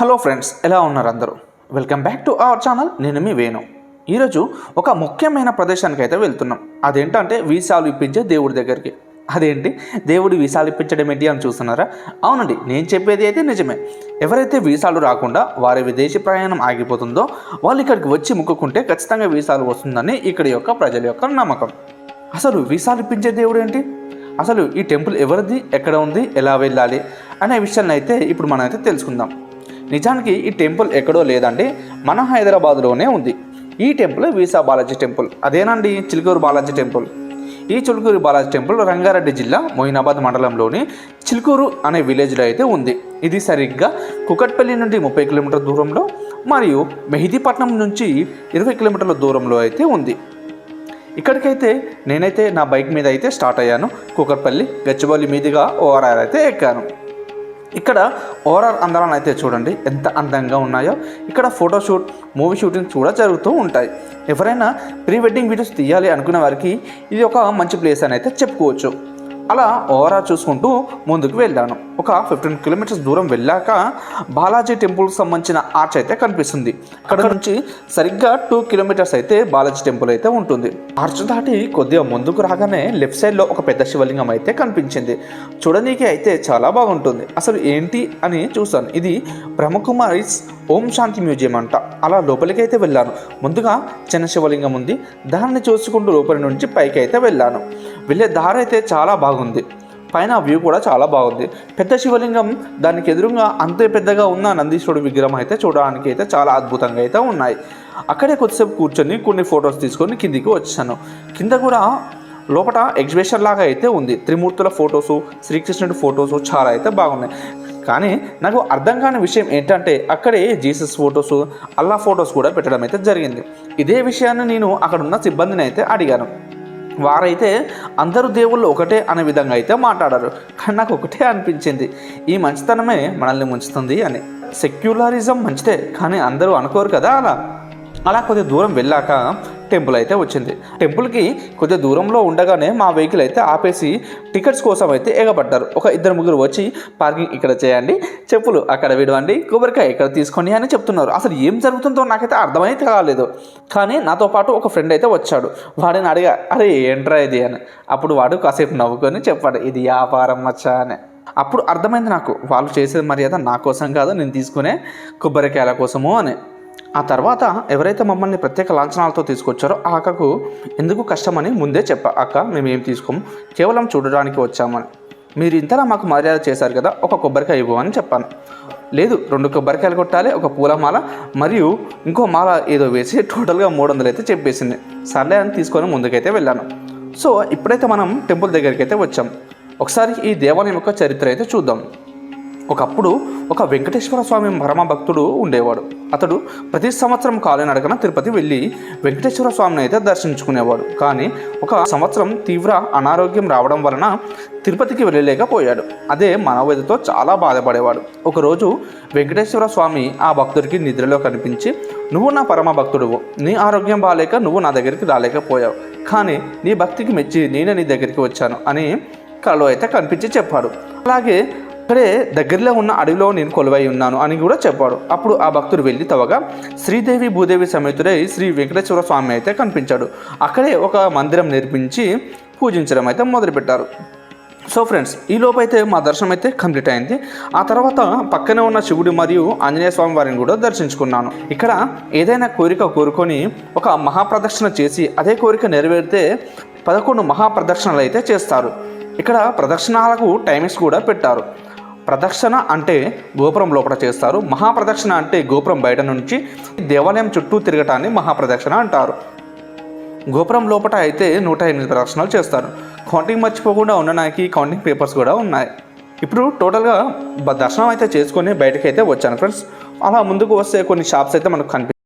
Hello friends ఎలా ఉన్నారు అందరూ? Welcome back to our channel నేను మీ వేణు. ఈరోజు ఒక ముఖ్యమైన ప్రదేశానికి అయితే వెళ్తున్నాం. అదేంటంటే వీసాలు ఇప్పించే దేవుడి దగ్గరికి. అదేంటి? దేవుడి వీసాలు ఇప్పించడం ఏంటి అని చూస్తున్నారా? అవునండి నేను చెప్పేది అయితే నిజమే. ఎవరైతే వీసాలు రాకుండా వారి విదేశీ ప్రయాణం ఆగిపోతుందో వాళ్ళు ఇక్కడికి వచ్చి ముక్కుకుంటే ఖచ్చితంగా వీసాలు వస్తుందని ఇక్కడ యొక్క ప్రజల యొక్క నమ్మకం. అసలు వీసాలు ఇప్పించే దేవుడు ఏంటి? అసలు ఈ టెంపుల్ ఎవరిది? ఎక్కడ ఉంది? ఎలా వెళ్ళాలి? అనే విషయాన్ని అయితే ఇప్పుడు మనం అయితే తెలుసుకుందాం. నిజానికి ఈ టెంపుల్ ఎక్కడో లేదండి మన హైదరాబాద్లోనే ఉంది. ఈ టెంపుల్ వీసా బాలాజీ టెంపుల్. అదేనండి చిలుకూరు బాలాజీ టెంపుల్. ఈ చిలుకూరు బాలాజీ టెంపుల్ రంగారెడ్డి జిల్లా మొయినాబాద్ మండలంలోని చిలుకూరు అనే విలేజ్లో అయితే ఉంది. ఇది సరిగ్గా కుకట్పల్లి నుండి ముప్పై కిలోమీటర్ల దూరంలో మరియు మెహిదీపట్నం నుంచి ఇరవై కిలోమీటర్ల దూరంలో అయితే ఉంది. ఇక్కడికైతే నేనైతే నా బైక్ మీద అయితే స్టార్ట్ అయ్యాను. కూకట్పల్లి గచ్చిబౌలి మీదుగా ఓఆర్ఆర్ అయితే ఎక్కాను. ఇక్కడ ఓవరాల్ అందాలను అయితే చూడండి. ఎంత అందంగా ఉన్నాయో. ఇక్కడ ఫోటోషూట్ మూవీ షూటింగ్ కూడా జరుగుతూ ఉంటాయి. ఎవరైనా ప్రీ వెడ్డింగ్ వీడియోస్ తీయాలి అనుకునే వారికి ఇది ఒక మంచి ప్లేస్ అని అయితే చెప్పుకోవచ్చు. అలా ఓవరా చూసుకుంటూ ముందుకు వెళ్ళాను. ఒక ఫిఫ్టీన్ కిలోమీటర్స్ దూరం వెళ్ళాక బాలాజీ టెంపుల్కి సంబంధించిన ఆర్చ్ అయితే కనిపిస్తుంది. అక్కడ నుంచి సరిగ్గా టూ కిలోమీటర్స్ అయితే బాలాజీ టెంపుల్ అయితే ఉంటుంది. ఆర్చ్ దాటి కొద్దిగా ముందుకు రాగానే లెఫ్ట్ సైడ్లో ఒక పెద్ద శివలింగం అయితే కనిపించింది. చూడనీకి అయితే చాలా బాగుంటుంది. అసలు ఏంటి అని చూసాను ఇది బ్రహ్మకుమారిస్ ఓం శాంతి మ్యూజియం అంట. అలా లోపలికి అయితే వెళ్ళాను. ముందుగా చిన్న శివలింగం ఉంది. దాన్ని చూసుకుంటూ లోపలి నుంచి పైకి అయితే వెళ్ళాను. వెళ్ళే దారి అయితే చాలా బాగుంది. పైన వ్యూ కూడా చాలా బాగుంది. పెద్ద శివలింగం దానికి ఎదురుగా అంతే పెద్దగా ఉన్న నందీశ్వరుడు విగ్రహం అయితే చూడడానికి అయితే చాలా అద్భుతంగా అయితే ఉన్నాయి. అక్కడే కొద్దిసేపు కూర్చొని కొన్ని ఫొటోస్ తీసుకొని కిందికి వచ్చాను. కింద కూడా లోపల ఎగ్జిబిషన్ లాగా అయితే ఉంది. త్రిమూర్తుల ఫొటోసు శ్రీకృష్ణుడి ఫొటోసు చాలా అయితే బాగున్నాయి. కానీ నాకు అర్థం కాని విషయం ఏంటంటే అక్కడే జీసస్ ఫొటోస్ అల్లా ఫొటోస్ కూడా పెట్టడం అయితే జరిగింది. ఇదే విషయాన్ని నేను అక్కడున్న సిబ్బందిని అయితే అడిగాను. వారైతే అందరూ దేవుళ్ళు ఒకటే అనే విధంగా అయితే మాట్లాడారు. కానీ నాకు ఒకటే అనిపించింది. ఈ మంచితనమే మనల్ని ముంచుతుంది అని. సెక్యులరిజం మంచిదే కానీ అందరూ అనుకోరు కదా అలా. అలా కొద్ది దూరం వెళ్ళాక టెంపుల్ అయితే వచ్చింది. టెంపుల్కి కొద్దిగా దూరంలో ఉండగానే మా వెహికల్ అయితే ఆపేసి టికెట్స్ కోసం అయితే ఎగబడ్డారు. ఒక ఇద్దరు ముగ్గురు వచ్చి పార్కింగ్ ఇక్కడ చేయండి చెప్పులు అక్కడ విడవండి కొబ్బరికాయ ఇక్కడ తీసుకోండి అని చెప్తున్నారు. అసలు ఏం జరుగుతుందో నాకైతే అర్థమైతే కాలేదు. కానీ నాతో పాటు ఒక ఫ్రెండ్ అయితే వచ్చాడు. వాడిని అడిగా అరే ఏంట్రా ఇది? అని. అప్పుడు వాడు కాసేపు నవ్వుకొని చెప్పాడు ఇది వ్యాపారం మచ్చా అని. అప్పుడు అర్థమైంది నాకు వాళ్ళు చేసే మర్యాద నా కోసం కాదు నేను తీసుకునే కొబ్బరికాయల కోసము అని. ఆ తర్వాత ఎవరైతే మమ్మల్ని ప్రత్యేక లాంఛనాలతో తీసుకొచ్చారో ఆ అక్కకు ఎందుకు కష్టమని ముందే చెప్పా అక్క మేము ఏం తీసుకోము కేవలం చూడడానికి వచ్చామని. మీరు ఇంతలా మాకు మర్యాద చేశారు కదా ఒక కొబ్బరికాయ ఇవ్వు అని చెప్పాను. లేదు రెండు కొబ్బరికాయలు కొట్టాలి ఒక పూలమాల మరియు ఇంకో మాల ఏదో వేసి టోటల్గా మూడు వందలు అయితే చెప్పేసింది. సర్లే అని తీసుకొని ముందుకైతే వెళ్ళాను. సో ఇప్పుడైతే మనం టెంపుల్ దగ్గరికి అయితే వచ్చాం. ఒకసారి ఈ దేవాలయం యొక్క చరిత్ర అయితే చూద్దాం. ఒకప్పుడు ఒక వెంకటేశ్వర స్వామి పరమ భక్తుడు ఉండేవాడు. అతడు ప్రతి సంవత్సరం కాలినడకన తిరుపతి వెళ్ళి వెంకటేశ్వర స్వామిని అయితే దర్శించుకునేవాడు. కానీ ఒక సంవత్సరం తీవ్ర అనారోగ్యం రావడం వలన తిరుపతికి వెళ్ళలేకపోయాడు. అదే మనోవేదతో చాలా బాధపడేవాడు. ఒకరోజు వెంకటేశ్వర స్వామి ఆ భక్తుడికి నిద్రలో కనిపించి నువ్వు నా పరమ భక్తుడువు నీ ఆరోగ్యం బాగాలేక నువ్వు నా దగ్గరికి రాలేకపోయావు. కానీ నీ భక్తికి మెచ్చి నేనే నీ దగ్గరికి వచ్చాను అని కలలో అయితే కనిపించి చెప్పాడు. అలాగే అక్కడే దగ్గరలో ఉన్న అడవిలో నేను కొలువై ఉన్నాను అని కూడా చెప్పాడు. అప్పుడు ఆ భక్తుడు వెళ్ళి తవగా శ్రీదేవి భూదేవి సమేతుడై శ్రీ వెంకటేశ్వర స్వామి అయితే కనిపించాడు. అక్కడే ఒక మందిరం నిర్మించి పూజించడం అయితే మొదలుపెట్టారు. సో ఫ్రెండ్స్ ఈ లోపైతే మా దర్శనం అయితే కంప్లీట్ అయింది. ఆ తర్వాత పక్కనే ఉన్న శివుడు మరియు ఆంజనేయ స్వామి వారిని కూడా దర్శించుకున్నాను. ఇక్కడ ఏదైనా కోరిక కోరుకొని ఒక మహాప్రదక్షిణ చేసి అదే కోరిక నెరవేరితే పదకొండు మహాప్రదక్షిణలు అయితే చేస్తారు. ఇక్కడ ప్రదక్షిణాలకు టైమింగ్స్ కూడా పెట్టారు. ప్రదక్షిణ అంటే గోపురం లోపల చేస్తారు. మహాప్రదక్షిణ అంటే గోపురం బయట నుంచి దేవాలయం చుట్టూ తిరగటాన్ని మహాప్రదక్షిణ అంటారు. గోపురం లోపల అయితే నూట ఎనిమిది ప్రదక్షిణలు చేస్తారు. కౌంటింగ్ మర్చిపోకుండా ఉండడానికి కౌంటింగ్ పేపర్స్ కూడా ఉన్నాయి. ఇప్పుడు టోటల్గా దర్శనం అయితే చేసుకొని బయటకి అయితే వచ్చాను ఫ్రెండ్స్. అలా ముందుకు వస్తే కొన్ని షాప్స్ అయితే మనకు కనిపి